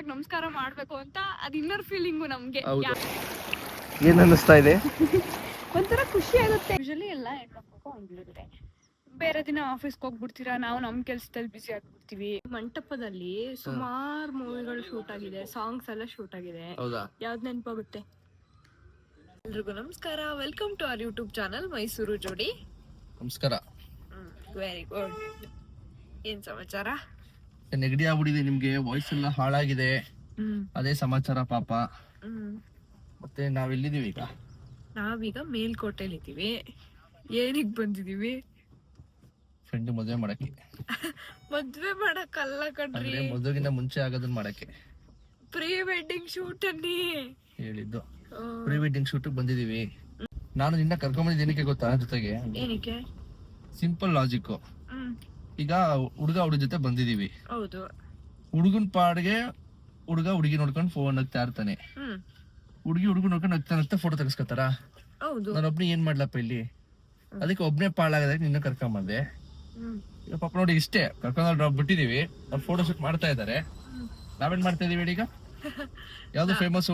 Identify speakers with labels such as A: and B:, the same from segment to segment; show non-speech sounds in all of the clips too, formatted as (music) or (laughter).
A: ಆಗಿ ನಮಸ್ಕಾರ ಮಾಡ್ಬೇಕು ಅಂತ ಅದ್ ಇನ್ನರ್ ಫೀಲಿಂಗು ನಮ್ಗೆ.
B: ಏನ್ ಅನ್ನಿಸ್ತಾ ಇದೆ? (laughs)
A: ಒಂಥರ ಖುಷಿ ಆಗುತ್ತೆ. ಯೂಶಲಿ ಎಲ್ಲ ಹಂಗಿರುತ್ತೆ ಬೇರೆ ದಿನ ಆಫೀಸ್ಗೆ ಹೋಗ್ಬಿಡ್ತೀರಾ? ನಾವು ನಮ್ ಕೆಲಸದಲ್ಲಿ ಬಿಸಿ ಆಗ್ಬಿಡ್ತೀವಿ. ಮಂಟಪದಲ್ಲಿ ಸುಮಾರು ಮೂವಿಗಳು ಶೂಟ್ ಆಗಿದೆ. ಸಾಂಗ್ಸ್ ಎಲ್ಲ ಶೂಟ್ ಆಗಿದೆ.
B: ಹೌದಾ?
A: ಯಾವ್ದು ನೆನಪಾಗುತ್ತೆ? ಎಲ್ರಿಗೂ ನಮಸ್ಕಾರ. Welcome to our YouTube channel Mysuru ಜೋಡಿ
B: ನಮಸ್ಕಾರ.
A: ವೆರಿ ಗುಡ್ ಏನ್ ಸಮಾಚಾರ?
B: ನೆಗಡಿ ಆಗ್ಬಿಟ್ಟಿದೆ ನಿಮ್ಗೆ ವಾಯ್ಸ್ ಎಲ್ಲ ಹಾಳಾಗಿದೆ. ಅದೇ ಸಮಾಚಾರ ಪಾಪ. ಮತ್ತೆ ನಾವ್ ಎಲ್ಲಿದೀವಿ ಈಗ?
A: ನಾವೀಗ ಮೇಲ್ಕೋಟೆಲಿ ಇದೀವಿ ಏನಿಗ್ ಬಂದಿದೀವಿ
B: ಫ್ರೆಂಡ್ ಮದುವೆ ಮಾಡಕ್ಕೆ. (laughs)
A: ಮದ್ವೆ ಮಾಡಕ್ಕಲ್ಲ ಕಣ್ರಿ.
B: ಅಂದ್ರೆ ಮದುವೆಗಿಂತ ಮುಂಚೆ ಆಗೋದನ್ನ ಮಾಡಕ್ಕೆ.
A: ಪ್ರೀ ವೆಡ್ಡಿಂಗ್ ಶೂಟ್ ಅಲ್ಲಿ
B: ಹೇಳಿದ್ದು. ಪ್ರೀ ವೆಡ್ಡಿಂಗ್ ಶೂಟ್ ಬಂದಿದೀವಿ ನಾನು ನಿನ್ನ ಕರ್ಕೊಂಡ್ ಏನಕ್ಕೆ ಗೊತ್ತಾ ಜೊತೆಗೆ?
A: ಏನಕ್ಕೆ?
B: ಸಿಂಪಲ್ ಲಾಜಿಕ್ ಈಗ ಹುಡುಗ ಹುಡುಗ ಜೊತೆ ಬಂದಿದೀವಿ
A: ಹೌದು.
B: ಹುಡುಗನ್ ಪಾಡ್ಗೆ ಹುಡುಗ ಹುಡುಗಿ ನೋಡ್ಕೊಂಡು ಫೋನ್ ನಗ್ತಾ ಇರ್ತಾನೆ.
A: ಹ್ಮ್.
B: ಹುಡುಗಿ ಹುಡುಗ ನೋಡ್ಕೊಂಡು ನಗ್ತಾ ನಗ್ತಾ ಫೋಟೋ ತೆಗಿಸ್ಕೊತಾರ?
A: ಹೌದು.
B: ಏನ್ ಮಾಡ್ಲಪ್ಪ ಇಲ್ಲಿ? ಅದಕ್ಕೆ ಒಬ್ನೇ ಪಾಳಾಗದಾಗ ನಿನ್ನ ಕರ್ಕೊಂಬಂದೆ.
A: ಬಂದೆ
B: ಈಗ ಪಾಪ ನೋಡಿ ಇಷ್ಟೇ ಕರ್ಕೊಂಡು ಡ್ರಾಪ್ ಬಿಟ್ಟಿದೀವಿ ಅವ್ರು ಫೋಟೋ ಶೂಟ್ ಮಾಡ್ತಾ ಇದಾರೆ ನಾವೇನ್ ಮಾಡ್ತಾ ಇದೀವಿ ಹೇಳಿ ಈಗ? (laughs) ಯಾವ್ದು ಫೇಮಸ್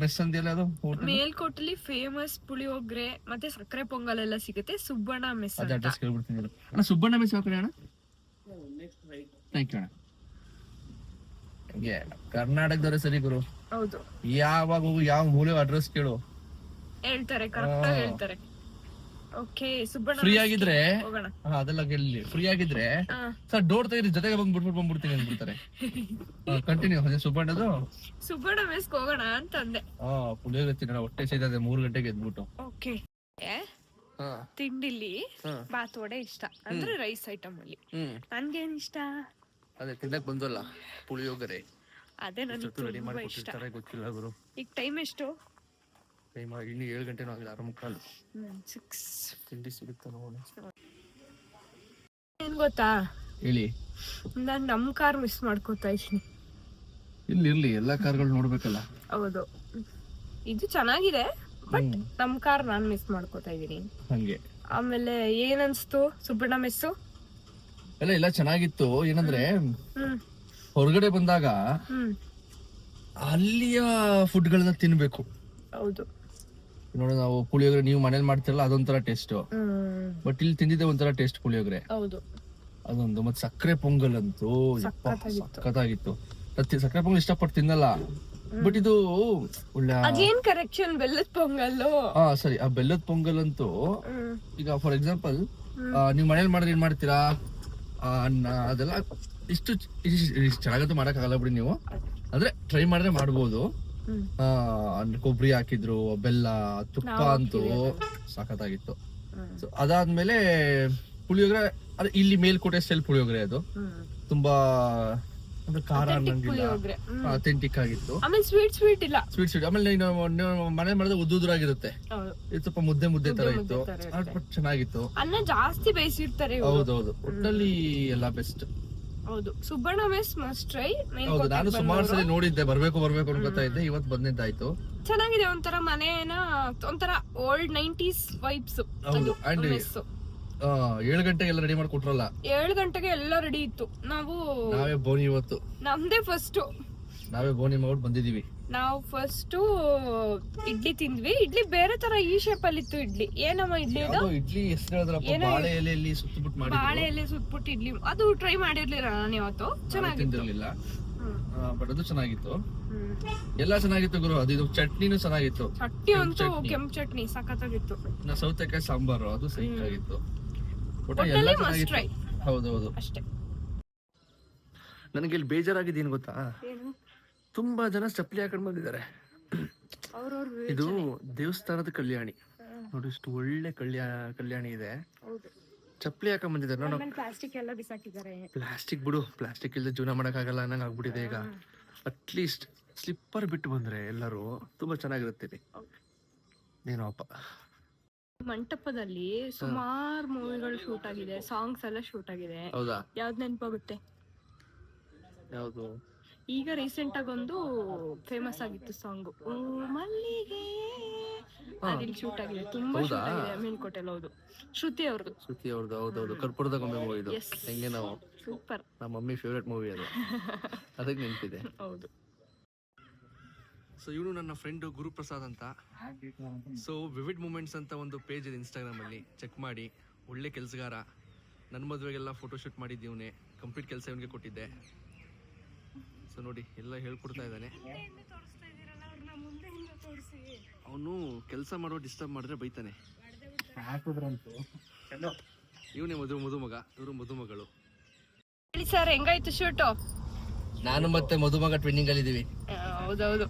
B: ಮೆಸ್ ಅಂದಿಲ್ಲ ಅದು? ಹೋಟೆಲ್
A: ಮೇಲ್ಕೋಟಲಿ ಫೇಮಸ್ ಪುಳಿಯೋಗ್ರೆ ಮತ್ತೆ ಸಕ್ಕರೆ ಪೊಂಗಲ್ ಎಲ್ಲ ಸಿಗುತ್ತೆ ಸುಬ್ಬಣ್ಣ ಮೆಸ್
B: ಅದೇ
A: ಅಂತ.
B: ಅಡ್ರೆಸ್ ಕೇಳ್ಬಿಡ್ತೀನಿ ಅಣ್ಣ ಸುಬ್ಬಣ್ಣ ಮೆಸ್ ಯಾವ ಕಡೆ ಅಣ್ಣ? ಥ್ಯಾಂಕ್ ಯು ಹಂಗೆ ಕರ್ನಾಟಕದವ್ರೆ ಸರಿ ಗುರು.
A: ಹೌದು.
B: ಯಾವಾಗ ಹೋಗು ಯಾವ ಮೂಲೆ ಅಡ್ರೆಸ್ ಕೇಳು.
A: ಹೇಳ್ತಾರೆ ಕರೆಕ್ಟ್ ಆಗಿ ಹೇಳ್ತಾರೆ. ಓಕೆ ಸುಬ್ಬಣ್ಣ
B: ಫ್ರೀ ಆಗಿದ್ರೆ
A: ಹೋಗೋಣ.
B: ಹಾ, ಅದೆಲ್ಲ ಗೆಲ್ಲಿ ಫ್ರೀ ಆಗಿದ್ರೆ
A: ಆ,
B: ಸರ್ ಡೋರ್ ತೆಗೀರಿ ಜೊತೆಗೆ ಬಂದ್ ಬಿಟ್ಬಿಟ್ಟು ಬಂದ್ಬಿಡ್ತೀನಿ ಅಂದ್ಬಿಡ್ತಾರೆ. (laughs) ಕಂಟಿನ್ಯೂ ಅದೇ ಸುಬ್ಬಣ್ಣದು.
A: ಸುಬ್ಬಣ್ಣ ಮೆಸ್ಗೆ ಹೋಗೋಣ ಅಂತಂದೆ.
B: ಹಾ ಪುಳಿಯೋಗರೆ ತಿನ್ನೋಣ ಹೊಟ್ಟೆ ಸೇದ ಮೂರು ಗಂಟೆಗೆ ಎದ್ಬಿಟ್ಟು.
A: ಓಕೆ ತಿಂಡಿಲಿ
B: ಹಾ.
A: ಬಾತ್ ವಡೆ ಇಷ್ಟ. ಅಂದ್ರೆ ರೈಸ್ ಐಟಮ್ ಅಲ್ಲಿ. ನನ್ಗೇನ್ ಇಷ್ಟ?
B: ಅದೇ ತಿನ್ನಕ್ ಬಂದಲ್ಲ ಪುಳಿಯೋಗರೆ.
A: ಅದೇ ನನಗೆ ತುಂಬಾ ಇಷ್ಟ.
B: ಗೊತ್ತಿಲ್ಲ ಗುರು.
A: ಈಗ ಟೈಮ್ ಎಷ್ಟು?
B: ಟೈಮ್ ಇನ್ನು ಏಳು ಗಂಟೆನೂ ಆಗಿಲ್ಲ ಆರು ಮುಕ್ಕಾಲು.
A: ಸಿಕ್ಸ್
B: ತಿಂಡಿ ಸಿಗುತ್ತೆ ನೋಡಿ.
A: ಏನ್ ಗೊತ್ತಾ?
B: ಹೇಳಿ.
A: ನಾನ್ ನಮ್ ಕಾರ್ ಮಿಸ್ ಮಾಡ್ಕೋತಾ ಇದ್ದೀನಿ.
B: ಇಲ್ಲಿ ಇರ್ಲಿ ಎಲ್ಲಾ ಕಾರ್ಗಳು ನೋಡ್ಬೇಕಲ್ಲ.
A: ಹೌದು. ಇದು ಚೆನ್ನಾಗಿದೆ. ಬಟ್. ನಮ್ ಕಾರ್ ನಾನ್ ಮಿಸ್ ಮಾಡ್ಕೋತಾ ಇದೀನಿ
B: ಹಂಗೆ.
A: ಆಮೇಲೆ ಏನ್ ಅನ್ಸ್ತು ಸುಬ್ಬಣ್ಣ ಮೆಸ್ಸು
B: ಎಲ್ಲ ಎಲ್ಲ ಚೆನ್ನಾಗಿತ್ತು. ಏನಂದ್ರೆ
A: ಹ್ಮ್.
B: ಹೊರಗಡೆ ಬಂದಾಗ
A: ಹ್ಮ್.
B: ಅಲ್ಲಿಯ ಫುಡ್ಗಳನ್ನ ತಿನ್ಬೇಕು.
A: ಹೌದು.
B: ನೋಡಿ ನಾವು ಪುಳಿಯೋಗರೆ ನೀವು ಮನೇಲಿ ಮಾಡ್ತಿರಲ್ಲ ಅದೊಂಥರ ಟೇಸ್ಟ್
A: ಹ್ಮ್.
B: ಬಟ್ ಇಲ್ಲಿ ತಿಂದಿದ್ದೆ ಒಂಥರ ಟೇಸ್ಟ್ ಪುಳಿಯೋಗರೆ.
A: ಹೌದು.
B: ಅದೊಂದು ಮತ್ತೆ ಸಕ್ಕರೆ ಪೊಂಗಲ್ ಅಂತೂ
A: ಸಖತ್ತಾಗಿತ್ತು.
B: ಸಕ್ಕರೆ ಪೊಂಗಲ್ ಇಷ್ಟಪಟ್ಟು ತಿನ್ನಲ್ಲ. ಬಟ್ ಇದು ಒಳ್ಳೆ
A: ಅದೇನ್ ಕರೆಕ್ಷನ್ ಬೆಲ್ಲದ ಪೊಂಗಲ್
B: ಹಾ ಸರಿ. ಆ ಬೆಲ್ಲದ ಪೊಂಗಲ್ ಅಂತೂ ಈಗ ಫಾರ್ ಎಕ್ಸಾಂಪಲ್ ನೀವು ಮನೇಲಿ ಮಾಡಿದ್ರೆ ಏನ್ ಮಾಡ್ತೀರಾ? ಅನ್ನ ಅದೆಲ್ಲ ಇಷ್ಟು ಇಷ್ಟು ಚೆನ್ನಾಗಂತೂ ಮಾಡೋಕ್ಕಾಗಲ್ಲ ಬಿಡಿ ನೀವು. ಅಂದ್ರೆ ಟ್ರೈ ಮಾಡಿದ್ರೆ ಮಾಡ್ಬೋದು. ಕೊಬ್ಬರಿ ಹಾಕಿದ್ರು ಬೆಲ್ಲ ತುಪ್ಪ ಅಂತೂ
A: ಸಖತ್ತಾಗಿತ್ತು.
B: So, ಅದಾದ್ಮೇಲೆ ಪುಳಿಯೋಗರೆ ಅದೇ ಇಲ್ಲಿ ಮೇಲ್ಕೋಟೆ ಸ್ಟೈಲ್ ಪುಳಿಯೋಗರೆ ಅದು. ತುಂಬಾ ಖಾರ ಅನ್ನಂಗಿಲ್ಲ. ಅಥೆಂಟಿಕ್ ಆಗಿತ್ತು.
A: ಆಮೇಲೆ ಸ್ವೀಟ್ ಸ್ವೀಟ್ ಇಲ್ಲ.
B: ಸ್ವೀಟ್ ಸ್ವೀಟ್ ಆಮೇಲೆ ಮನೆ ಮಾಡಿದ್ರೆ ಉದ್ದುದ್ರಾಗಿರುತ್ತೆ ಇದು ಸ್ವಲ್ಪ ಮುದ್ದೆ ಮುದ್ದೆ ತರ ಇತ್ತು. ಬಟ್ ಚೆನ್ನಾಗಿತ್ತು.
A: ಅನ್ನ ಜಾಸ್ತಿ ಬೇಯಿಸಿರ್ತಾರೆ ಹೌದು
B: ಹೌದು ಒಟ್ಟಲ್ಲಿ ಎಲ್ಲ ಬೆಸ್ಟ್
A: ಹೌದು. ಸುಬ್ಬಣ್ಣ ಮೆಸ್ ಮಸ್ಟ್ ಟ್ರೈ
B: ಹೌದು. ನಾನು ಸುಮಾರು ಸಲ ನೋಡಿದ್ದೆ. ಬರ್ಬೇಕು ಬರ್ಬೇಕು ಅನ್ಕೋತಾ ಇದ್ದೆ. ಇವತ್ತು ಬಂದಿದ್ದಾಯ್ತು.
A: ಚೆನ್ನಾಗಿದೆ. ಒಂಥರ ಮನೇನ ಒಂಥರ ಓಲ್ಡ್ ನೈಂಟೀಸ್ ವೈಬ್ಸ್
B: ಹೌದು. ಅಂಡ್ ಏಳು ಗಂಟೆಗೆ ಎಲ್ಲ ರೆಡಿ ಮಾಡಿ ಕೊಟ್ರಲ್ಲ
A: ಏಳು ಗಂಟೆಗೆ ಎಲ್ಲ ರೆಡಿ ಇತ್ತು. ನಾವು
B: ನಾವೇ ಬೋನಿ ಇವತ್ತು.
A: ನಮ್ದೇ ಫಸ್ಟ್
B: ನಾವೇ ಬೋನಿ ಮಾಡ್ಬಿಟ್ಟು ಬಂದಿದೀವಿ
A: ನಾವು ಫಸ್ಟ್ ಇಡ್ಲಿ ತಿಂದ್ವಿ. ಇಡ್ಲಿ ಬೇರೆ ತರ ಈ ಶೇಪ್ ಅಲ್ಲಿ ಇತ್ತು ಇಡ್ಲಿ. ಏನಮ್ಮ ಇಡ್ಲಿ ಇದು?
B: ಇಡ್ಲಿ ಬಾಳೆ ಎಲೆಯಲ್ಲಿ ಸುತ್ತಬಿಟ್ಟು ಮಾಡಿ
A: ಬಾಳೆ ಎಲೆ ಸುತ್ಬಿಟ್ಟು ಇಡ್ಲಿ. ಅದು ಟ್ರೈ ಮಾಡಿರ್ಲಿಲ್ಲ ನಾನು ಇವತ್ತು. ಚೆನ್ನಾಗಿತ್ತು.
B: ಬಟ್ ಅದು ಚೆನ್ನಾಗಿತ್ತು. ಎಲ್ಲ ಚೆನ್ನಾಗಿತ್ತು ಗುರು. ಅದು ಇದು ಚಟ್ನಿನೂ ಚೆನ್ನಾಗಿತ್ತು.
A: ಚಟ್ನಿ ಅಂತೂ. ಕೆಂಪು ಚಟ್ನಿ. ಸಖತ್ತಾಗಿತ್ತು.
B: ಸೌತೆಕಾಯಿ ಸಾಂಬಾರು ಅದು ಸೈಕ್ ಒಟ್ಟು ಎಲ್ಲ
A: ಒಟ್ಟಲ್ಲಿ ಮಸ್ಟ್ ಟ್ರೈ
B: ಹೌದು ಹೌದು
A: ಅಷ್ಟೇ.
B: ನನಗೆ ಇಲ್ಲಿ ಬೇಜಾರಾಗಿದೆ
A: ಏನು ಗೊತ್ತಾ?
B: ತುಂಬಾ ಜನ ಚಪ್ಪಲಿ ಹಾಕೊಂಡ್ ಬಂದಿದ್ದಾರೆ. ಇದು ದೇವಸ್ಥಾನದ ಕಲ್ಯಾಣಿ. ನೋಡಿ ಇಷ್ಟು ಒಳ್ಳೆ ಕಲ್ಯಾಣ ಕಲ್ಯಾಣಿ ಇದೆ. ಚಪ್ಪಲಿ ಹಾಕೊಂಡ್ ಬಂದಿದ್ದಾರೆ. ನಾನು
A: ಪ್ಲಾಸ್ಟಿಕ್ ಎಲ್ಲ ಬಿಸಾಕಿದ್ದಾರೆ.
B: ಪ್ಲಾಸ್ಟಿಕ್ ಬಿಡು. ಪ್ಲಾಸ್ಟಿಕ್ ಇಲ್ಲದೆ ಜೀವನ ಮಾಡಕ್ಕಾಗಲ್ಲ ಅನ್ನಂಗ್ ಆಗ್ಬಿಟ್ಟಿದೆ ಈಗ. ಅಟ್ಲೀಸ್ಟ್ ಸ್ಲಿಪ್ಪರ್ ಬಿಟ್ಟು ಬಂದ್ರೆ ಎಲ್ಲರೂ ತುಂಬಾ ಚೆನ್ನಾಗಿರುತ್ತೆ ಏನೋಪ್ಪ
A: ಮಂಟಪದಲ್ಲಿ ಸುಮಾರು ಮೂವಿಗಳು ಶೂಟ್ ಆಗಿದೆ ಸಾಂಗ್ಸ್ ಎಲ್ಲ ಶೂಟ್ ಆಗಿದೆ.
B: ಹೌದಾ?
A: ಯಾವ್ದು ನೆನಪಾಗುತ್ತೆ?
B: ಯಾವುದು?
A: ಈಗ ರೀಸೆಂಟ್ ಆಗಿ ಒಂದು ಫೇಮಸ್ ಆಗಿತ್ತು ಸಾಂಗ್ ಓ ಮಲ್ಲಿಗೆ. ಅದಿಲ್ಲಿ ಶೂಟ್ ಆಗಿದೆ ತುಂಬಾ
B: ಹೌದಾ?
A: ಶೂಟ್ ಆಗಿದೆ ಮೇಲ್ಕೋಟೆಲ್ ಹೌದು. ಶ್ರುತಿ ಅವ್ರದ್ದು
B: ಶ್ರುತಿ ಅವ್ರದ್ದು ಹೌದೌದು ಕರ್ಪೂರದ ಗೊಂಬೆ ಮೂವಿ ಇದು.
A: Yes.
B: ಹೆಂಗೆ ನಾವು?
A: ಸೂಪರ್
B: ನಮ್ಮ ಮಮ್ಮಿ ಫೇವ್ರೆಟ್ ಮೂವಿ ಅದು. ಅದಕ್ಕೆ ನೆನಪಿದೆ. (laughs)
A: ಹೌದು.
B: ಸೊ ಇವನು ನನ್ನ ಫ್ರೆಂಡ್ ಗುರುಪ್ರಸಾದ್ ಅಂತ. ಸೊ ವಿವಿಡ್ ಮೂಮೆಂಟ್ಸ್ ಅಂತ ಒಂದು ಪೇಜ್ ಇದೆ ಇನ್ಸ್ಟಾಗ್ರಾಮಲ್ಲಿ ಚೆಕ್ ಮಾಡಿ. ಒಳ್ಳೆ ಕೆಲಸಗಾರ. ನನ್ನ ಮದುವೆಗೆಲ್ಲ ಫೋಟೋಶೂಟ್ ಮಾಡಿದ್ದೀವನೇ ಕಂಪ್ಲೀಟ್ ಕೆಲಸ ಇವನಿಗೆ ಕೊಟ್ಟಿದ್ದೆ. ಸೊ ನೋಡಿ ಎಲ್ಲ ಹೇಳ್ಕೊಡ್ತಾ ಇದ್ದಾನೆ. ಅವನು ಕೆಲಸ ಮಾಡೋ ಡಿಸ್ಟರ್ಬ್ ಮಾಡಿದ್ರೆ ಬೈತಾನೆ. ಇವನೇ ಮದುವೆ ಮದುಮಗ. ಇವರು ಮದುಮಗಳು.
A: ಹೇಳಿ ಸರ್ ಹೆಂಗಾಯ್ತು ಶೂಟು
B: ನಾನು ಮತ್ತೆ ಮಧುಮಗ ಟ್ವಿನ್ನಿಂಗ್ ಅಲ್ಲಿ ಇದೀವಿ
A: ಹೌದೌದು.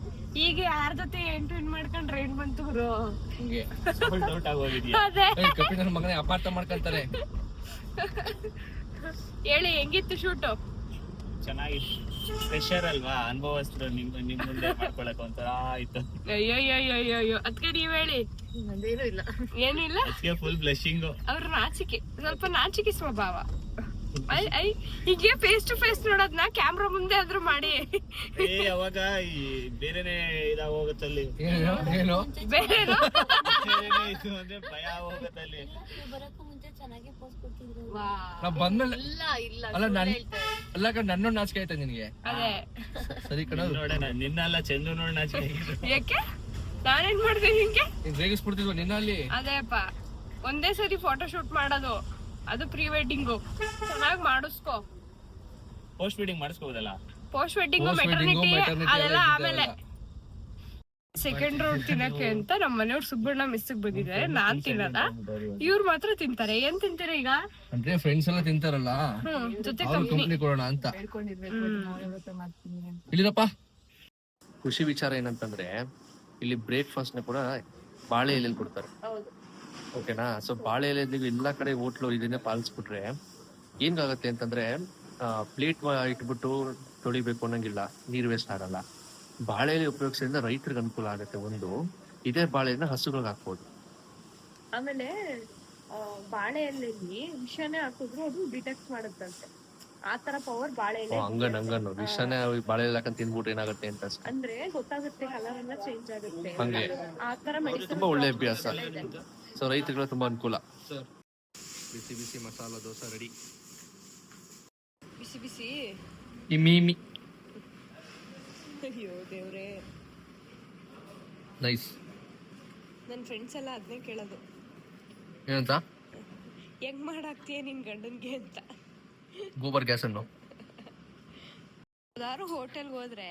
A: ಈಗ ಯಾರ ಜೊತೆ ಎಂಟು ಮಾಡ್ಕೊಂಡ್ರೆ ಏನ್ ಬಂತು ಗುರು?
B: ಹಿಂಗೆ.
A: ಅದೇ.
B: ಕಪಿ ನನ್ನ ಮಗನೇ ಅಪಾರ್ಥ ಮಾಡ್ಕೊಂತಾರೆ.
A: ಹೇಳಿ ಹೆಂಗಿತ್ತು ಶೂಟು
C: ಚೆನ್ನಾಗಿತ್ತು ಫ್ರೆಶರ್ ಅಲ್ವಾ? ಅನುಭವಸ್ಥರು ನಿಮ್ ನಿಮ್ ಮುಂದೆ ಮಾಡ್ಕೊಳಕ್ ಒಂಥರ ಆಯ್ತು.
A: ಅಯ್ಯಯ್ಯಯ್ಯಯ್ಯೋ ಅದಕ್ಕೆ ನೀವ್ ಹೇಳಿ.
D: ಅದೇನು ಇಲ್ಲ.
A: ಏನಿಲ್ಲ?
C: ಅದಕ್ಕೆ ಫುಲ್ ಬ್ಲಶಿಂಗು
A: ಅವ್ರ ನಾಚಿಕೆ ಸ್ವಲ್ಪ ನಾಚಿಕೆ ಸ್ವಭಾವ. ಐ ಐ ಹೀಗೆ ಫೇಸ್ ಟು ಫೇಸ್ ನೋಡೋದ್ನ ಕ್ಯಾಮ್ರಾ ಮುಂದೆ ಆದ್ರೂ ಮಾಡಿ.
C: ಏ ಅವಾಗ ಈ ಬೇರೆನೆ ಇದಾಗ ಹೋಗತ್ತಲ್ಲಿ.
B: ಏನು ಏನು.
A: ಬೇರೆನೋ.
C: ಬೇರೆನೆ ಇದು ಅಂದ್ರೆ ಭಯ ಹೋಗತ್ತಲ್ಲಿ.
D: ಬರಕ್ಕೂ ಮುಂಚೆ ಚೆನ್ನಾಗಿ ಪೋಸ್ ಕೊಡ್ತಿದ್ರು.
B: ನಾ ಬಂದ್ಮೇಲೆ
D: ಇಲ್ಲ ಇಲ್ಲ
B: ಅಲ್ಲ ನನ್ ಅಲ್ಲ ಕಣ್ ನನ್ನ ನಾಚಿಕೆ ಆಯ್ತಾ ನಿನಗೆ?
A: ಅದೇ.
B: ಸರಿ ಕಣ.
C: ನೋಡೋಣ ನಿನ್ನೆಲ್ಲ ಚಂದು ನೋಡ್ ನಾಚಿಕೆ
A: ಯಾಕೆ? ನಾನೇನ್ ಮಾಡ್ತೀನಿ
B: ರೇಗಿಸ್ಬಿಡ್ತಿದ್ವ ನಿನ್ನ ಅಲ್ಲಿ?
A: ಅದೇಪ್ಪ ಒಂದೇ ಸರಿ ಫೋಟೋ ಶೂಟ್ ಮಾಡೋದು. ಅದು ಪ್ರೀ ವೆಡ್ಡಿಂಗು ಚೆನ್ನಾಗಿ ಮಾಡಿಸ್ಕೋ.
C: Post wedding ಮಾಡಿಸ್ಕೋಬಹುದಲ್ಲ
A: post wedding
B: Post wedding,
A: maternity
B: maternity
A: ಅದೆಲ್ಲ ಆಮೇಲೆ ಸೆಕೆಂಡ್ ರೋಡ್ ತಿನ್ನಕ್ಕೆ ಅಂತ ನಮ್ಮ ಮನೆಯವ್ರು ಸುಬ್ಬಣ್ಣ ಮಿಸ್ಸಿಗೆ ಬಂದಿದ್ದಾರೆ. ನಾನ್ ತಿನ್ನದ? ಇವ್ರು ಮಾತ್ರ ತಿಂತಾರೆ. ಏನ್ ತಿಂತಾರೆ ಈಗ?
B: ಅಂದ್ರೆ ಫ್ರೆಂಡ್ಸ್ ಎಲ್ಲ ತಿಂತಾರಲ್ಲ?
A: ಹ್ಮ್ ಜೊತೆ
B: ಅವ್ರ
A: ಕಂಪ್ನಿ
B: ಕೊಡೋಣ ಅಂತ. ಇಲ್ಲಿರಪ್ಪ. ಖುಷಿ ವಿಚಾರ ಏನಂತಂದ್ರೆ ಇಲ್ಲಿ ಬ್ರೇಕ್ಫಾಸ್ಟ್ನ ಕೂಡ ಬಾಳೆ ಎಲೆಯಲ್ಲಿ ಕೊಡ್ತಾರೆ ಓಕೆನಾ? ಸೊ ಬಾಳೆ ಎಲೆ ನೀವು ಎಲ್ಲಾ ಕಡೆ ಹೋಟ್ಲು ಇದನ್ನೇ ಪಾಲಿಸ್ಬಿಟ್ರೆ ಏನಾಗುತ್ತೆ ಅಂತಂದ್ರೆ ಪ್ಲೇಟ್ ಇಟ್ಬಿಟ್ಟು ತೊಳಿಬೇಕು ಅನ್ನಂಗಿಲ್ಲ ನೀರು ವೇಸ್ಟ್ ಆಗಲ್ಲ. ಬಾಳೆ ಎಲೆ ಉಪಯೋಗಿಸೋದ್ರಿಂದ ರೈತರಿಗೆ ಅನುಕೂಲ ಆಗುತ್ತೆ ಒಂದು. ಇದೇ ಬಾಳೆನ ಹಸುಗಳಿಗೆ ಹಾಕ್ಬೋದು.
A: ಆಮೇಲೆ ಬಾಳೆ ಎಲೆಯಲ್ಲಿ ವಿಷನೇ ಹಾಕಿದ್ರು ಅದು ಡಿಟೆಕ್ಟ್ ಮಾಡುತ್ತಂತೆ. ಆ ತರ ಪವರ್ ಬಾಳೆ
B: ಎಲೆ ಹಂಗನ್ ಹಂಗನ್. ವಿಷನೇ ಬಾಳೆ ಎಲೆ ಹಾಕೊಂಡು ತಿನ್ಬಿಟ್ಟು ಏನಾಗುತ್ತೆ ಅಂತ
A: ಅಂದ್ರೆ ಗೊತ್ತಾಗುತ್ತೆ ಕಲರ್ ಎಲ್ಲ ಚೇಂಜ್ ಆಗುತ್ತೆ.
B: ಹಂಗೆ.
A: ಆ ತರ ಮೆಡಿಸಿನ್
B: ತುಂಬಾ ಒಳ್ಳೆ ಅಭ್ಯಾಸ. ಸೊ ರೈತರುಗಳು ತುಂಬಾ ಅನುಕೂಲ. ಬಿಸಿ ಬಿಸಿ ಮಸಾಲ ದೋಸೆ ರೆಡಿ.
A: ಬಿಸಿ ಬಿಸಿ?
B: ಮೀಮಿ.
A: ಅಯ್ಯೋ ದೇವ್ರೆ.
B: ನೈಸ್.
A: ನನ್ನ ಫ್ರೆಂಡ್ಸ್ ಎಲ್ಲ ಅದನ್ನೇ ಕೇಳೋದು.
B: ಏನಂತ?
A: ಹೆಂಗ್ ಮಾಡಾಕ್ತೀಯ ನಿನ್ ಗಂಡನ್ಗೆ ಅಂತ.
B: ಗೋಬರ್ ಗ್ಯಾಸ್ ಅನ್ನು
A: ಯಾರು ಹೋಟೆಲ್ಗೆ ಹೋದ್ರೆ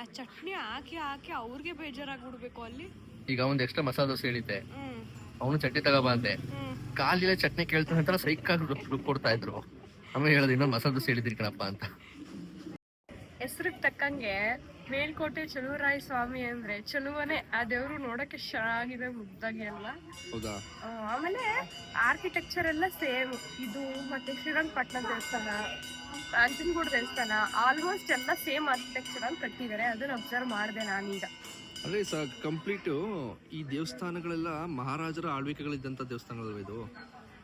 A: ಆ ಚಟ್ನಿ ಹಾಕಿ ಹಾಕಿ ಅವ್ರಿಗೆ ಬೇಜಾರಾಗ್ಬಿಡ್ಬೇಕು ಅಲ್ಲಿ.
B: ಈಗ ಒಂದು ಎಕ್ಸ್ಟ್ರಾ ಮಸಾಲ ದೋಸೆ ಹೇಳಿದ್ದೆ.
A: ಹ್ಮ್.
B: ಅವನು ಚಟ್ನಿ
A: ತಗೋಬಂದೆ.
B: ಕಾಲಿಲ್ಲ ಚಟ್ನಿ ಕೇಳ್ತಾನೆ ಅಂತ ಸೈಕ್ ಆಗಿ ರುಬ್ ಕೊಡ್ತಾ ಇದ್ರು. ಆಮೇಲೆ ಹೇಳೋದು ಇನ್ನೊಂದು ಮಸಾಲ ದೋಸೆ ಹೇಳಿದ್ರಿ ಕಣಪ್ಪ ಅಂತ.
A: ಹೆಸರಿಗೆ ತಕ್ಕಂಗೆ ಮೇಲ್ಕೋಟೆ ಚಲುವರಾಯ ಸ್ವಾಮಿ ಅಂದ್ರೆ ಚಲುವನೆ. ಆ ದೇವ್ರು ನೋಡಕ್ಕೆ ಚೆನ್ನಾಗಿದೆ ಮುದ್ದಾಗಿ ಅಲ್ಲ
B: ಹೌದಾ?
A: ಆ, ಆಮೇಲೆ ಆರ್ಕಿಟೆಕ್ಚರ್ ಎಲ್ಲ ಸೇಮ್. ಇದು ಮತ್ತೆ ಶ್ರೀರಂಗಪಟ್ಟಣ ದೇವಸ್ಥಾನ ನಂಜನಗೂಡು ದೇವಸ್ಥಾನ ಆಲ್ಮೋಸ್ಟ್ ಎಲ್ಲ ಸೇಮ್ ಆರ್ಕಿಟೆಕ್ಚರ್ ಅಲ್ಲಿ ಕಟ್ಟಿದ್ದಾರೆ. ಅದನ್ನ ಅಬ್ಸರ್ವ್ ಮಾಡಿದೆ ನಾನೀಗ.
B: ಅಂದ್ರೆ ಸ ಕಂಪ್ಲೀಟು ಈ ದೇವಸ್ಥಾನಗಳೆಲ್ಲ ಮಹಾರಾಜರ ಆಳ್ವಿಕೆಗಳಿದ್ದಂಥ ದೇವಸ್ಥಾನಗಳು ಇದು.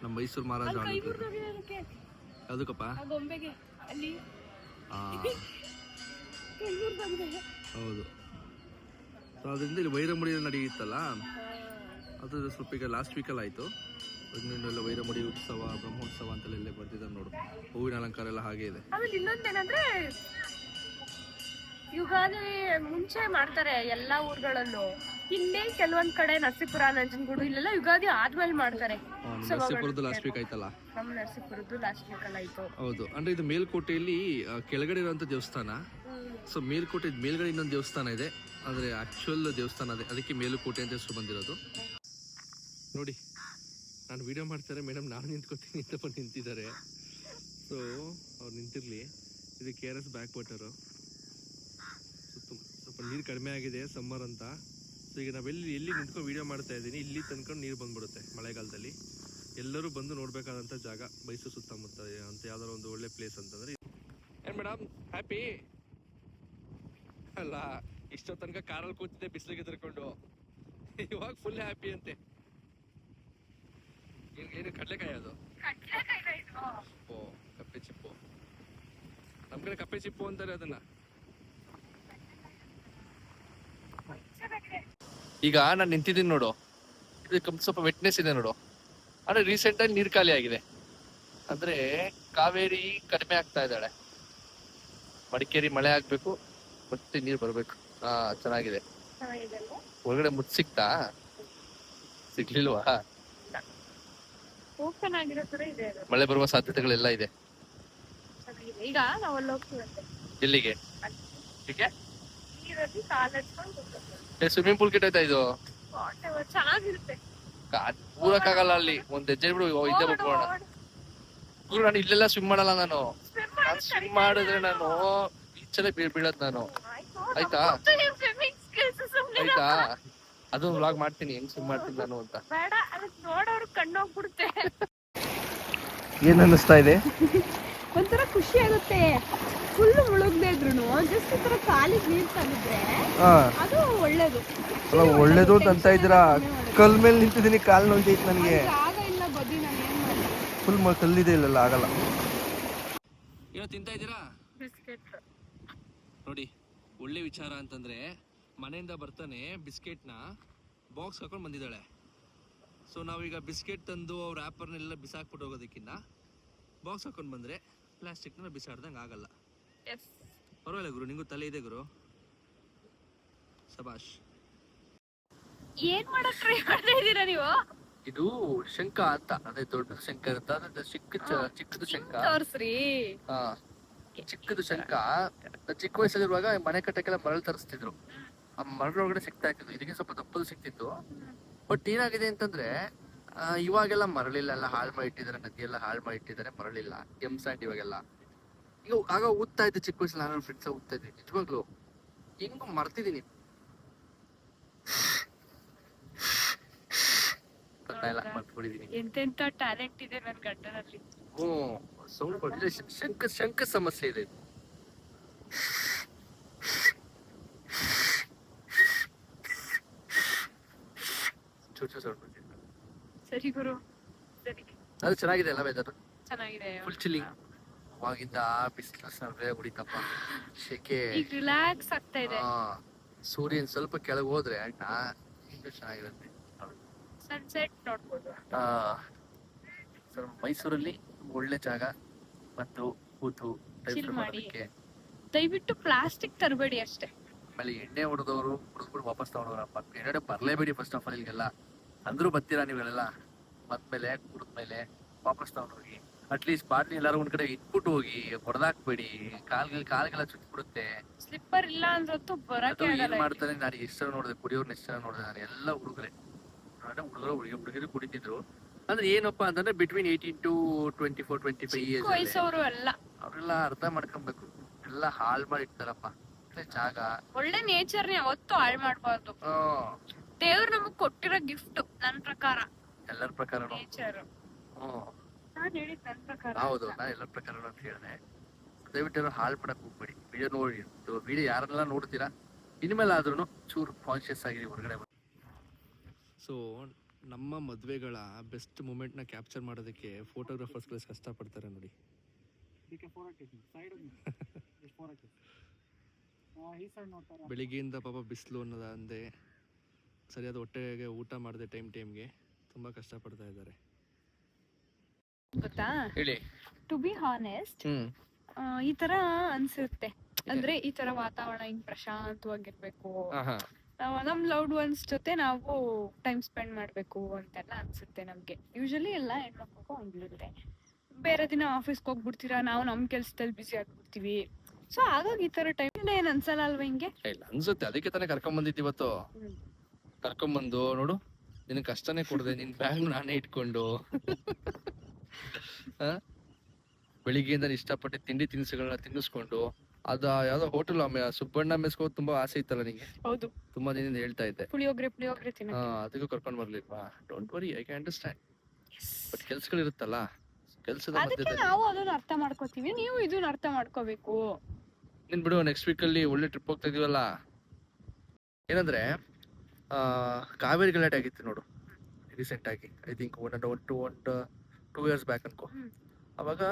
B: ನಮ್ಮ ಮೈಸೂರು ಮಹಾರಾಜ ಆಳ್ವಿಕೆ. ಅದಕ್ಕಪ್ಪ
A: ಮುರ್ದೋಗಿದೆ.
B: ಹೌದು. ಸೊ ಅದರಿಂದ ಇಲ್ಲಿ ವೈರಮುಡಿ ನಡೆಯುತ್ತಲ್ಲ? ಅದು ಸ್ವಲ್ಪ ಈಗ ಲಾಸ್ಟ್ ವೀಕಲ್ಲಿ ಆಯಿತು. ಅದನ್ನೆಲ್ಲ ವೈರಮುಡಿ ಉತ್ಸವ ಬ್ರಹ್ಮೋತ್ಸವ ಅಂತೆಲ್ಲ ಇಲ್ಲೇ ಬರ್ತಿದ್ದಾರೆ ನೋಡು. ಹೂವಿನ ಅಲಂಕಾರ ಎಲ್ಲ ಹಾಗೆ ಇದೆ.
A: ಯುಗಾದಿ ಮುಂಚೆ ಮಾಡ್ತಾರೆ ಎಲ್ಲಾ ಊರುಗಳಲ್ಲೂ. ಇಲ್ಲಿ ಕೆಲವೊಂದ್ ಕಡೆ ನರಸೀಪುರ ನಂಜನಗೂಡು ಇಲ್ಲೆಲ್ಲ ಯುಗಾದಿ ಆದ್ಮೇಲೆ ಮಾಡ್ತಾರೆ.
B: ನರಸೀಪುರದ್ದು ಲಾಸ್ಟ್ ವೀಕ್ ಆಯ್ತಲ್ಲ?
A: ನಮ್ಮ ನರಸೀಪುರದ್ದು ಲಾಸ್ಟ್ ವೀಕ್ ಅಲ್ಲ ಆಯ್ತು.
B: ಹೌದು ಅಂದ್ರೆ ಇದು ಮೇಲ್ಕೋಟೆಯಲ್ಲಿ ಆ, ಕೆಳಗಡೆ ಇರುವಂತ ದೇವಸ್ಥಾನ. ಸೊ ಮೇಲ್ಕೋಟೆ ಮೇಲ್ಗಡೆ ಇನ್ನೊಂದು ದೇವಸ್ಥಾನ ಇದೆ. ಆದರೆ ಆಕ್ಚುಯಲ್ ದೇವಸ್ಥಾನ ಅದೇ. ಅದಕ್ಕೆ ಮೇಲುಕೋಟೆ ಅಂತ ಹೆಸರು ಬಂದಿರೋದು. ನೋಡಿ ನಾನು ವಿಡಿಯೋ ಮಾಡ್ತಾರೆ ಮೇಡಮ್ ನಾನು ನಿಂತ್ಕೊತೀನಿ ಅಂತ ಬಂದು ನಿಂತಿದ್ದಾರೆ. ಸೊ ಅವ್ರು ನಿಂತಿರಲಿ. ಇದು K R S back water ಸ್ವಲ್ಪ ನೀರು ಕಡಿಮೆ ಆಗಿದೆ ಸಮ್ಮರ್ ಅಂತ. ಸೊ ಈಗ ನಾವೆಲ್ಲಿ ಎಲ್ಲಿ ನಿಂತ್ಕೊಂಡು ವಿಡಿಯೋ ಮಾಡ್ತಾ ಇದ್ದೀನಿ ಇಲ್ಲಿ ತನಕ ನೀರು ಬಂದ್ಬಿಡುತ್ತೆ ಮಳೆಗಾಲದಲ್ಲಿ. ಎಲ್ಲರೂ ಬಂದು ನೋಡಬೇಕಾದಂಥ ಜಾಗ ಮೈಸೂರು ಸುತ್ತಮುತ್ತ ಅಂತ ಯಾವ್ದಾದ್ರು ಒಂದು ಒಳ್ಳೆ ಪ್ಲೇಸ್ ಅಂತಂದ್ರೆ ಏನ್ ಮೇಡಮ್ ಹ್ಯಾಪಿ ಅಲ್ಲ ಇಷ್ಟೋ ತನಕ ಕಾರಲ್ಲಿ ಕೂತಿದ್ದೆ ಬಿಸಿಲಿಗೆ ತರ್ಕೊಂಡು ಇವಾಗ ಫುಲ್ ಹ್ಯಾಪಿ ಅಂತೆ. ಏನ್- ಏನು ಕಡಲೆಕಾಯಿ ಅದು? ಓ ಕಪ್ಪೆ ಚಿಪ್ಪು. ನಮ್ಮ ಕಡೆ ಕಪ್ಪೆ ಚಿಪ್ಪು ಅಂತಾರೆ ಅದನ್ನ. ಈಗ ನಾನು ನಿಂತಿದ್ದೀನಿ ನೋಡು. ಇದು ಸ್ವಲ್ಪ ವೆಟ್ನೆಸ್ ಇದೆ ನೋಡು. ಅಂದ್ರೆ ರೀಸೆಂಟ್ ಆಗಿ ನೀರು ಖಾಲಿ ಆಗಿದೆ. ಅಂದ್ರೆ ಕಾವೇರಿ ಕಡಿಮೆ ಆಗ್ತಾ ಇದ್ದಾಳೆ. ಮಡಿಕೇರಿ ಮಳೆ ಆಗ್ಬೇಕು ಮತ್ತೆ ನೀರ್ ಬರ್ಬೇಕು. ಹಾ ಚೆನ್ನಾಗಿದೆ. ಒಳಗಡೆ ಮುಟ್ ಸಿಕ್ತಾ? ಸಿಗ್ಲಿಲ್ವಾ? ಮಳೆ ಬರುವ ಸಾಧ್ಯತೆಗಳೆಲ್ಲ ಇದೆ.
A: ಈಗ
B: ಎಲ್ಲಿಗೆ?
A: ನೀರಲ್ಲಿ.
B: ಸ್ವಿಮ್ಮಿಂಗ್ ಪೂಲ್ ಕೆಟ್ಟೈತಾ ಇದು
A: Whatever, ಚೆನ್ನಾಗಿರುತ್ತೆ.
B: ಊರಕ್ಕಾಗಲ್ಲ ಅಲ್ಲಿ. ಒಂದ್ ಹೆಜ್ಜೆ ಬಿಡು ಇದ್ದೇ
A: ಬಿಟ್ಕೋಣ.
B: ಗುರು ನಾನು ಇಲ್ಲೆಲ್ಲ ಸ್ವಿಮ್ ಮಾಡಲ್ಲ ನಾನು. ನಾನು ಸ್ವಿಮ್ ಮಾಡಿದ್ರೆ ನಾನು ಬೀಚಲ್ಲೇ ಬೀಳ್ ಬೀಳದ್ ನಾನು.
A: ಆಯ್ತಾ?
B: ಆಯ್ತಾ? ಅದು ವ್ಲಾಗ್ ಮಾಡ್ತೀನಿ ಹೆಂಗ್ ಸ್ವಿಮ್ ಮಾಡ್ತೀನಿ ನಾನು ಅಂತ.
A: ಬೇಡ ಅದಕ್ ನೋಡೋರು ಕಣ್ಣೋಗ್ಬಿಡುತ್ತೆ.
B: ಏನ್ ಅನ್ನಿಸ್ತಾ ಇದೆ?
A: ಒಂಥರ ಖುಷಿ ಆಗುತ್ತೆ. ಫುಲ್ ಮುಳುಗ್ದೇ ಇದ್ರು ಜಸ್ಟ್ ಈ ತರ ಕಾಲಿಗೆ ನೀರ್ ತಂದಿದ್ರೆ ಅದು ಒಳ್ಳೇದು.
E: ಅಲ್ಲ ಒಳ್ಳೇದು ಅಂತ ಇದ್ದೀರಾ? ಕಲ್ ಮೇಲೆ ನಿಂತಿದ್ದೀನಿ ಕಾಲ್ ನೋಯ್ತೈತೆ ನನಗೆ.
A: ಆಗ ಇಲ್ಲ ಬದಿ ನಾನು ಏನ್ ಮಾಡಿ
E: ಫುಲ್ ಕಲ್ಲಿದೆ ಇಲ್ಲಲ್ಲ ಆಗಲ್ಲ.
B: ಏನೋ ತಿಂತಾ ಇದ್ದೀರಾ?
A: ಬಿಸ್ಕೆಟ್.
B: ನೋಡಿ ಒಳ್ಳೆ ವಿಚಾರ ಅಂತಂದ್ರೆ ಮನೆಯಿಂದ ಬರ್ತಾನೆ ಬಿಸ್ಕೆಟ್ನ ಬಾಕ್ಸ್ ಹಾಕೊಂಡು ಬಂದಿದ್ದಾಳೆ. ಸೊ ನಾವೀಗ ಬಿಸ್ಕೆಟ್ ತಂದು ಅವ್ರ ಆ್ಯಪರ್ನೆಲ್ಲ ಬಿಸಾಕ್ಬಿಟ್ಟು ಹೋಗೋದಕ್ಕಿಂತ ಬಾಕ್ಸ್ ಹಾಕೊಂಡು ಬಂದ್ರೆ ಪ್ಲಾಸ್ಟಿಕ್ನ ಬಿಸಾಡ್ದಂಗೆ ಆಗಲ್ಲ.
A: ಎಸ್
B: ಪರವಾಗಿಲ್ಲ ಗುರು ನಿಂಗೂ ತಲೆ ಇದೆ ಗುರು. ಸಬಾಷ್.
A: ಏನ್ ಮಾಡಕ್ ಟ್ರೈ ಮಾಡ್ತಾ ಇದ್ದೀರಾ ನೀವು?
B: ಇದು ಶಂಕ ಅಂತ ಅದೇ ದೊಡ್ಡ ಶಂಕ ಅಂತ ಅದೇ ಚಿಕ್ಕ ಚ- ಚಿಕ್ಕದು ಶಂಕ
A: ತೋರ್ಸ್ರಿ.
B: ಹಾ ಚಿಕ್ಕದು ಶಂಕ ನಾನ್ ಚಿಕ್ಕ ವಯಸ್ಸಲ್ಲಿರುವಾಗ ಮನೆ ಕಟ್ಟಕ್ಕೆಲ್ಲ ಮರಳು ತರಿಸ್ತಿದ್ರು. ಆ ಮರಳೊಳಗಡೆ ಸಿಕ್ತಾ ಇತ್ತು. ಇದಕ್ಕೆ ಸ್ವಲ್ಪ ದಪ್ಪದು ಸಿಕ್ತಿತ್ತು ಬಟ್ ಏನಾಗಿದೆ ಅಂತಂದ್ರೆ ಇವಾಗೆಲ್ಲ ಮರಳಿಲ್ಲ ಎಲ್ಲ ಹಾಳು ಮಾಡಿ ಇಟ್ಟಿದ್ದಾರೆ ನದಿ ಎಲ್ಲ ಹಾಳು ಮಾಡಿ ಇಟ್ಟಿದ್ದಾರೆ ಮರಳಿಲ್ಲ ಎಂ ಸ್ಯಾಂಡ್ ಇವಾಗೆಲ್ಲ. ಈಗ ಆಗ ಓದ್ತಾ ಇದ್ದೆ ಚಿಕ್ಕ ವಯಸ್ಸಲ್ಲಿ ನಾನು ಫ್ರೆಂಡ್ಸ್ ಓದ್ತಾ ಇದ್ದೆ. ನಿಜವಾಗ್ಲು ಹೆಂಗು ಮರ್ತಿದ್ದೀನಿ. ಗೊತ್ತಾಯಿಲ್ಲ ಮರ್ತ್ಬಿಟ್ಟಿದ್ದೀನಿ
A: ಎಂತೆಂತ ಟ್ಯಾಲೆಂಟ್ ಇದೆ ನನ್ ಗಂಡನಲ್ಲಿ.
B: ಹ್ಮ್ ಸೌಂಡ್ ಕೊಟ್ಟಿದ್ರೆ ಶಂಕ ಶಂಕ ಸಮಸ್ಯೆ ಇದೆ. ಚೂಚು ಸೌಂಡ್ ಬರ್ತಿದೆ.
A: ಸರಿ ಗುರು. ಸರಿ.
B: ಅದು ಚೆನ್ನಾಗಿದೆ ಅಲ್ಲ ವೆದರ್
A: ಚೆನ್ನಾಗಿದೆ.
B: ಫುಲ್ ಚಿಲ್ಲಿಂಗ್ ಅವಾಗಿಂದ ಬಿಸಿಲು ಸರ್ವೆ ಹೊಡಿತಪ್ಪ ಶೆಕೆ.
A: ಈಗ ರಿಲ್ಯಾಕ್ಸ್ ಆಗ್ತಾ ಇದೆ.
B: ಸೂರ್ಯನ್ ಸ್ವಲ್ಪ ಕೆಳಗೆ ಹೋದ್ರೆ ಅಣ್ಣ ಇನ್ನೂ ಚೆನ್ನಾಗಿರುತ್ತೆ.
A: ಸನ್ಸೆಟ್ ನೋಡ್ಬೋದು.
B: ಆ, ಸೊ ಮೈಸೂರಲ್ಲಿ ಒಳ್ಳೆ ಜಾಗ ಮತ್ತು ಕೂತು
A: Chill ಮಾಡಿ.
B: ಮಾಡೋದಕ್ಕೆ.
A: ದಯವಿಟ್ಟು ಪ್ಲಾಸ್ಟಿಕ್ ತರಬೇಡಿ ಅಷ್ಟೇ.
B: ಆಮೇಲೆ ಎಣ್ಣೆ ಹೊಡೆದವರು ಹುಡುಗರು ವಾಪಸ್ ತಗೊಂಡವ್ರಪ್ಪ ಎಣ್ಣೆ ಬರಲೇಬೇಡಿ ಫಸ್ಟ್ ಆಫ್ ಆಲ್ ಇಲ್ಲಿಗೆಲ್ಲ ಅಂದ್ರೂ ಬರ್ತೀರಾ ನೀವೆಲ್ಲ? ಬಂದ್ಮೇಲೆ ಕುಡಿದ್ಮೇಲೆ ವಾಪಸ್ ತಗೊಂಡೋಗಿ. ಅಟ್ಲೀಸ್ಟ್ ಬಾಟ್ಲಿ ಎಲ್ಲಾರು ಒಂದ್ ಕಡೆ ಇಟ್ಬಿಟ್ಟು ಹೋಗಿ ಹೊಡೆದಾಕ್ಬೇಡಿ. ಕಾಲ್ಗೆ ಕಾಲ್ಗೆಲ್ಲ ಚುಚ್ಬಿಡುತ್ತೆ.
A: ಸ್ಲಿಪ್ಪರ್ ಇಲ್ಲ ಅಂದ್ರತ್ತು
B: ಅದು
A: ಬರಕ್ಕೆ
B: ಏನ್
A: ಆಗಲ್ಲ
B: ಮಾಡ್ತಾರೆ ನಾನು ಎಷ್ಟು ಜನ ನೋಡಿದೆ ಕುಡಿಯೋರ್ನ ಎಷ್ಟು ಜನ ನೋಡಿದೆ ನಾನು ಎಲ್ಲ ಹುಡುಗರೆ. ಹುಡುಗರು ಹುಡುಗಿ ಹುಡುಗಿರು ಕುಡಿತಿದ್ರು. ಅಂದ್ರೆ ಏನಪ್ಪಾ ಅಂತಂದ್ರೆ between eighteen to twenty four twenty five
A: ಚಿಕ್ಕ
B: ಇಯರ್ಸ್
A: ವಯಸ್ಸವರು ಎಲ್ಲ
B: ಅವರೆಲ್ಲ ಅರ್ಥ ಮಾಡ್ಕೊಬೇಕು. ಎಲ್ಲ ಹಾಳ್ ಮಾಡಿ ಇಡ್ತಾರಪ್ಪ ಮತ್ತೆ ಜಾಗ.
A: ಒಳ್ಳೆ ನೇಚರ್ ಯಾವತ್ತೂ ಹಾಳು ಮಾಡಬಾರ್ದು.
B: ಹ್ಮ್.
A: ದೇವ್ರು ನಮಗ್ ಕೊಟ್ಟಿರೋ ಗಿಫ್ಟ್ ನನ್ ಪ್ರಕಾರ.
B: ಎಲ್ಲರ ಪ್ರಕಾರ
A: ನೇಚರ್
B: ಹ್ಮ್.
A: ನಾನ್ ಹೇಳಿದ್ ನನ್ ಪ್ರಕಾರ.
B: ಹೌದು ನಾ ಎಲ್ಲರ ಪ್ರಕಾರ ಅಂತ ಹೇಳಿದೆ. ದಯವಿಟ್ಟು ಏನೋ ಹಾಳು ಮಾಡಕ್ ಹೋಗ್ಬೇಡಿ. ವಿಡಿಯೋ ನೋಡಿ. ವಿಡಿಯೋ ಯಾರನ್ನೆಲ್ಲ ನೋಡ್ತೀರಾ ಇನ್ಮೇಲೆ ಆದ್ರೂ ಚೂರು ಕಾನ್ಶಿಯಸ್ ಆಗಿರಿ ಹೊರಗಡೆ ಸೊ ನಮ್ಮ ಮದುವೆಗಳ ಬೆಸ್ಟ್ ಮೂಮೆಂಟ್ನ ಕ್ಯಾಪ್ಚರ್ ಮಾಡೋದಕ್ಕೆ ಫೋಟೋಗ್ರಾಫರ್ಸ್ಗಳು ಕಷ್ಟಪಡ್ತಾರೆ ನೋಡಿ. (laughs) ಬೆಳಿಗ್ಗೆಯಿಂದ ಪಾಪ ಬಿಸಿಲು ಅನ್ನೋದ ಅಂದೆ. ಸರಿಯಾದ ಹೊಟ್ಟೆಗೆ ಊಟ ಮಾಡದೆ ಟೈಮ್ ಟೈಮ್ಗೆ ತುಂಬ ಕಷ್ಟಪಡ್ತಾ ಇದ್ದಾರೆ.
A: ಗೊತ್ತಾ?
B: ಹೇಳಿ.
A: ಟು ಬಿ ಹಾನೆಸ್ಟ್ ಈ ತರ ಅನ್ಸುತ್ತೆ. ಅಂದ್ರೆ ಈ ತರ ವಾತಾವರಣ ಹಿಂಗ್ ಪ್ರಶಾಂತವಾಗಿರ್ಬೇಕು. ನಾವು ನಮ್ ಲೌಡ್ ಒನ್ಸ್ ಜೊತೆ ನಾವು ಟೈಮ್ ಸ್ಪೆಂಡ್ ಮಾಡ್ಬೇಕು ಅಂತೆಲ್ಲ ಅನ್ಸುತ್ತೆ ನಮ್ಗೆ. ಯೂಶಲಿ ಎಲ್ಲ ಹೆಣ್ಮಕ್ಳು ಹಂಗಿರುತ್ತೆ. ಬೇರೆ ದಿನ ಆಫೀಸ್ಗೆ ಹೋಗ್ಬಿಡ್ತೀರಾ? ನಾವು ನಮ್ ಕೆಲ್ಸದಲ್ಲಿ ಬಿಸಿ ಆಗ್ಬಿಡ್ತೀವಿ. ಸೊ ಹಾಗಾಗಿ ಈ ತರ ಟೈಮ್ ಏನ್ ಅನ್ಸಲ್ಲ ಅಲ್ವಾ ಹಿಂಗೆ?
B: ಇಲ್ಲ ಅನ್ಸುತ್ತೆ. ಅದಕ್ಕೆ ತಾನೇ ಕರ್ಕೊಂಡ್ ಬಂದಿದ್ದು ಇವತ್ತು.
A: ಹ್ಮ್.
B: ಕರ್ಕೊಂಡ್ ಬಂದು ನೋಡು ನಿನ್ ಕಷ್ಟನೇ ಕೊಡದೆ ನಿನ್ ಬ್ಯಾಗ್ ನಾನೇ ಇಟ್ಕೊಂಡು? ಬೆಳಿಗ್ಗೆಯಿಂದ ಇಷ್ಟಪಟ್ಟು ತಿಂಡಿ ತಿನಿಸುಗಳನ್ನ ತಿನ್ನಿಸ್ಕೊಂಡು ಅದ ಯಾವ್ದೋ ಹೋಟೆಲ್ ಸುಬ್ಬಣ್ಣ ಮೆಸ್ಕೋ ತುಂಬಾ ಆಸೆ ಇತ್ತಲ್ಲ ನಿಂಗೆ?
A: ಹೌದು.
B: ತುಂಬಾ ದಿನದಿಂದ ಹೇಳ್ತಾ ಇದ್ದೆ.
A: ಪುಳಿಯೋಗ್ರೆ ಪುಳಿಯೋಗ್ರೆ ತಿನ್ನ
B: ಹಾ ಅದಕ್ಕೂ ಕರ್ಕೊಂಡ್ ಬರ್ಲಿಲ್ವಾ? Don't worry I can understand but ಕೆಲ್ಸಗಳಿರುತ್ತಲ್ಲ ಕೆಲ್ಸದ
A: ಅದಕ್ಕೆ ನಾವು ಅದನ್ನ ಅರ್ಥ ಮಾಡ್ಕೋತೀವಿ ನೀವು ಇದನ್ನ ಅರ್ಥ ಮಾಡ್ಕೋಬೇಕು.
B: ನಿನ್ ಬಿಡು ನೆಕ್ಸ್ಟ್ ವೀಕ್ ಅಲ್ಲಿ ಒಳ್ಳೆ ಟ್ರಿಪ್ ಹೋಗ್ತಾ ಇದೀವಲ್ಲ? ಏನಂದ್ರೆ ಕಾವೇರಿ ಗಲಾಟೆ ಆಗಿತ್ತು ನೋಡು ರೀಸೆಂಟ್ ಆಗಿ I think one one two one two years back ಅನ್ಕೋ. ಅವಾಗ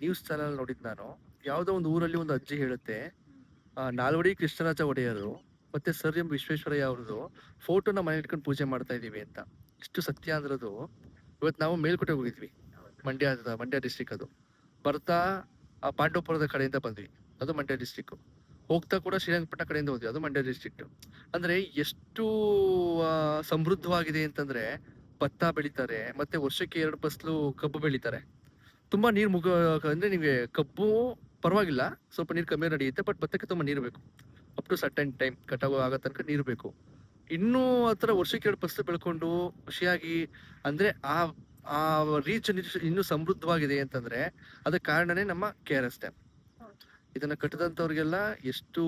B: ನ್ಯೂಸ್ ಚಾನಲ್ ನೋಡಿದ್ ನಾನು ಯಾವುದೋ ಒಂದು ಊರಲ್ಲಿ ಒಂದು ಅಜ್ಜಿ ಹೇಳುತ್ತೆ ನಾಲ್ವಡಿ ಕೃಷ್ಣರಾಜ ಒಡೆಯರು ಮತ್ತೆ ಸರ್ ಎಂ ವಿಶ್ವೇಶ್ವರಯ್ಯ ಅವ್ರದ್ದು ಫೋಟೋನ ಮನೆ ಇಟ್ಕೊಂಡು ಪೂಜೆ ಮಾಡ್ತಾ ಇದೀವಿ ಅಂತ. ಇಷ್ಟು ಸತ್ಯ ಅಂದ್ರದು ಇವತ್ತು ನಾವು ಮೇಲ್ಕೋಟೆ ಹೋಗಿದ್ವಿ ಮಂಡ್ಯ ಮಂಡ್ಯ ಡಿಸ್ಟಿಕ್ ಅದು. ಬರ್ತಾ ಆ ಪಾಂಡವಪುರದ ಕಡೆಯಿಂದ ಬಂದ್ವಿ ಅದು ಮಂಡ್ಯ ಡಿಸ್ಟಿಕ್ ಹೋಗ್ತಾ ಕೂಡ ಶ್ರೀರಂಗಪಟ್ಟಣ ಕಡೆಯಿಂದ ಹೋದ್ವಿ. ಅದು ಮಂಡ್ಯ ಡಿಸ್ಟ್ರಿಕ್ಟ್ ಅಂದ್ರೆ ಎಷ್ಟು ಸಮೃದ್ಧವಾಗಿದೆ ಅಂತಂದ್ರೆ ಭತ್ತ ಬೆಳಿತಾರೆ, ಮತ್ತೆ ವರ್ಷಕ್ಕೆ ಎರಡು ಫಸಲು ಕಬ್ಬು ಬೆಳಿತಾರೆ. ತುಂಬಾ ನೀರು ಮುಗ, ಅಂದ್ರೆ ನಿಮಗೆ ಕಬ್ಬು ಪರವಾಗಿಲ್ಲ, ಸ್ವಲ್ಪ ನೀರು ಕಮ್ಮಿ ನಡೆಯುತ್ತೆ ಬಟ್ ಭತ್ತಕ್ಕೆ ತುಂಬಾ ನೀರು ಬೇಕು. ಅಪ್ ಟು ಸರ್ಟನ್ ಟೈಮ್ ಕಟಾವು ಆಗೋ ತನಕ ನೀರು ಬೇಕು. ಇನ್ನೂ ಆತರ ವರ್ಷಕ್ಕೆ ಎರಡು ಫಸಲು ಬೆಳ್ಕೊಂಡು ಖುಷಿಯಾಗಿ, ಅಂದ್ರೆ ಆ ಆ ರೀಚ್ ಇನ್ನೂ ಸಮೃದ್ಧವಾಗಿದೆ ಅಂತಂದ್ರೆ, ಅದಕ್ಕೆ ಕಾರಣನೇ ನಮ್ಮ ಕೆ ಆರ್ ಎಸ್ ಡ್ಯಾಮ್ ಇದನ್ನ ಕಟ್ಟದಂತವ್ರಿಗೆಲ್ಲ ಎಷ್ಟು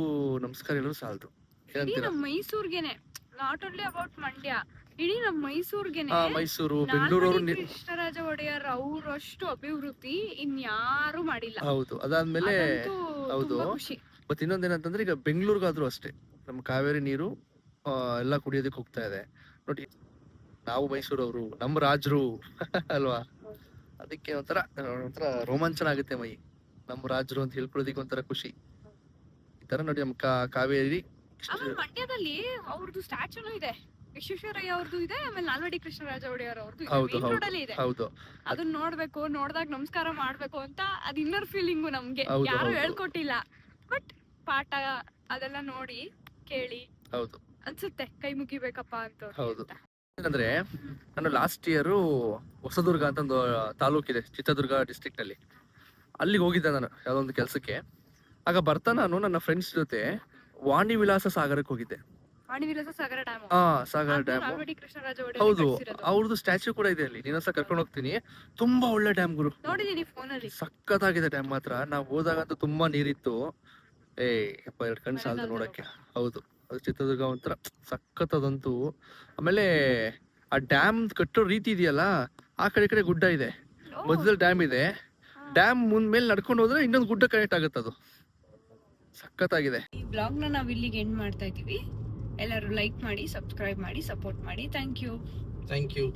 B: ನಮಸ್ಕಾರ ಹೇಳೋ ಸಾಲದು.
F: ಇಡೀ
B: ಏನಂತೀರಾ?
F: ನಮ್ ಮೈಸೂರ್ಗೆನೆ ನಾಟ್ ಓನ್ಲಿ ಅಬೌಟ್ ಮಂಡ್ಯ ಇಡೀ ನಮ್ ಮೈಸೂರ್ಗೆನೆ
B: ಆ ಮೈಸೂರು ಬೆಂಗಳೂರು
F: ನಾಲ್ವಡಿ ಕೃಷ್ಣರಾಜ ಒಡೆಯರ್ ಅವರಷ್ಟು ಅಭಿವೃದ್ಧಿ ಇನ್ಯಾರು ಮಾಡಿಲ್ಲ.
B: ಹೌದು ಅದಾದ್ಮೇಲೆ
F: ಅದಂತೂ
B: ಹೌದು.
F: ತುಂಬಾ ಖುಷಿ.
B: ಮತ್ತೆ ಇನ್ನೊಂದೇನಂತಂದ್ರೆ ಈಗ ಬೆಂಗಳೂರಿಗಾದ್ರೂ ಅಷ್ಟೇ ನಮ್ಮ ಕಾವೇರಿ ನೀರು ಎಲ್ಲಾ ಎಲ್ಲ ಕುಡಿಯೋದಕ್ಕೆ ಹೋಗ್ತಾ ಇದೆ. ನೋಡಿ ನಾವು ಮೈಸೂರವರು ನಮ್ಮ ರಾಜರು (laughs) ಅಲ್ವಾ? ಅದಕ್ಕೆ ಒಂಥರ ಒಂಥರ ರೋಮಾಂಚನ ಆಗುತ್ತೆ ಮೈ. ನಮ್ಮ ರಾಜರು ಅಂತ ಹೇಳ್ಕೊಳ್ಳೋದಕ್ಕೆ ಒಂಥರ ಖುಷಿ. ಈ ತರ ನೋಡಿ ನಮ್ಮ ಕಾ- ಕಾವೇರಿ
F: ಆಮೇಲೆ ಮಂಡ್ಯದಲ್ಲಿ ಅವ್ರದ್ದು ಸ್ಟ್ಯಾಚುನು ಇದೆ. ವಿಶ್ವೇಶ್ವರಯ್ಯ ಅವ್ರದ್ದು ಇದೆ ಆಮೇಲೆ ನಾಲ್ವಡಿ ಕೃಷ್ಣರಾಜ ಒಡೆಯರ್ ಅವ್ರದ್ದು ಇದೆ.
B: ಹೌದು,
F: Main road ಅಲ್ಲಿ ಇದೆ.
B: ಹೌದು.
F: ಅದನ್ನ ನೋಡ್ಬೇಕು ನೋಡ್ದಾಗ ನಮಸ್ಕಾರ ಮಾಡ್ಬೇಕು ಅಂತ ಅದ್ ಇನ್ನರ್ ಫೀಲಿಂಗು ನಮ್ಗೆ.
B: ಹೌದು,
F: ಯಾರು
B: ಹೌದು.
F: ಹೇಳ್ಕೊಟ್ಟಿಲ್ಲ. ಬಟ್ ಪಾಠ ಅದೆಲ್ಲ ನೋಡಿ ಕೇಳಿ.
B: ಹೌದು.
F: ಅನ್ಸುತ್ತೆ ಕೈ ಮುಗಿಬೇಕಪ್ಪ ಅಂತ.
B: ಹೌದು. ಏನಂದ್ರೆ ನಾನು ಲಾಸ್ಟ್ ಇಯರ್ ಹೊಸದುರ್ಗ ಅಂತ ಒಂದು ತಾಲೂಕಿದೆ ಚಿತ್ರದುರ್ಗ ಡಿಸ್ಟ್ರಿಕ್ಟ್ ಅಲ್ಲಿ. ಅಲ್ಲಿಗೆ ಹೋಗಿದ್ದೆ ನಾನು ಯಾವುದೋ ಒಂದು ಕೆಲಸಕ್ಕೆ. ಆಗ ಬರ್ತಾ ನಾನು ನನ್ನ ಫ್ರೆಂಡ್ಸ್ ಜೊತೆ ವಾಣಿ ವಿಲಾಸ ಸಾಗರಕ್ಕೆ ಹೋಗಿದ್ದೆ.
F: ಹಾ ಸಾಗರ ಡ್ಯಾಮ್
B: ಹೌದು. ಅವ್ರದ್ದು ಸ್ಟ್ಯಾಚ್ಯೂ ಕೂಡ ಇದೆ ಅಲ್ಲಿ. ನೀನಸ ಕರ್ಕೊಂಡು ಹೋಗ್ತೀನಿ. ತುಂಬಾ ಒಳ್ಳೆ ಡ್ಯಾಮ್ ಗುರು. ಸಖತ್ತಾಗಿದೆ ಡ್ಯಾಮ್ ಮಾತ್ರ. ನಾವು ಹೋದಾಗಂತೂ ತುಂಬಾ ನೀರಿತ್ತು. ಏ ಅಪ್ಪ ಎರಡು ಕಣ್ಣು ಸಾಲದು ನೋಡಕ್ಕೆ. ಹೌದು ಅದು ಚಿತ್ರದುರ್ಗ ಒಂಥರ ಸಖತ್ತದಂತೂ. ಆಮೇಲೆ ಆ ಡ್ಯಾಮ್ ಕಟ್ಟೋ ರೀತಿ ಇದೆಯಲ್ಲ ಆ ಕಡೆ ಕಡೆ ಗುಡ್ಡ ಇದೆ. ಮಧ್ಯದಲ್ಲಿ ಡ್ಯಾಮ್ ಇದೆ. ಡ್ಯಾಮ್ ಮುಂದ್ ಮೇಲೆ ನಡ್ಕೊಂಡು ಹೋದ್ರೆ ಇನ್ನೊಂದು ಗುಡ್ಡ ಕನೆಕ್ಟ್ ಆಗುತ್ತೆ ಅದು. ಸಖತ್ತಾಗಿದೆ.
F: ಈ ಬ್ಲಾಗ್ನ ನಾವ್ ಇಲ್ಲಿಗೆ ಎಂಡ್ ಮಾಡ್ತಾ ಇದೀವಿ ಎಲ್ಲರೂ ಲೈಕ್ ಮಾಡಿ ಸಬ್ಸ್ಕ್ರೈಬ್ ಮಾಡಿ ಸಪೋರ್ಟ್ ಮಾಡಿ. Thank you
B: thank you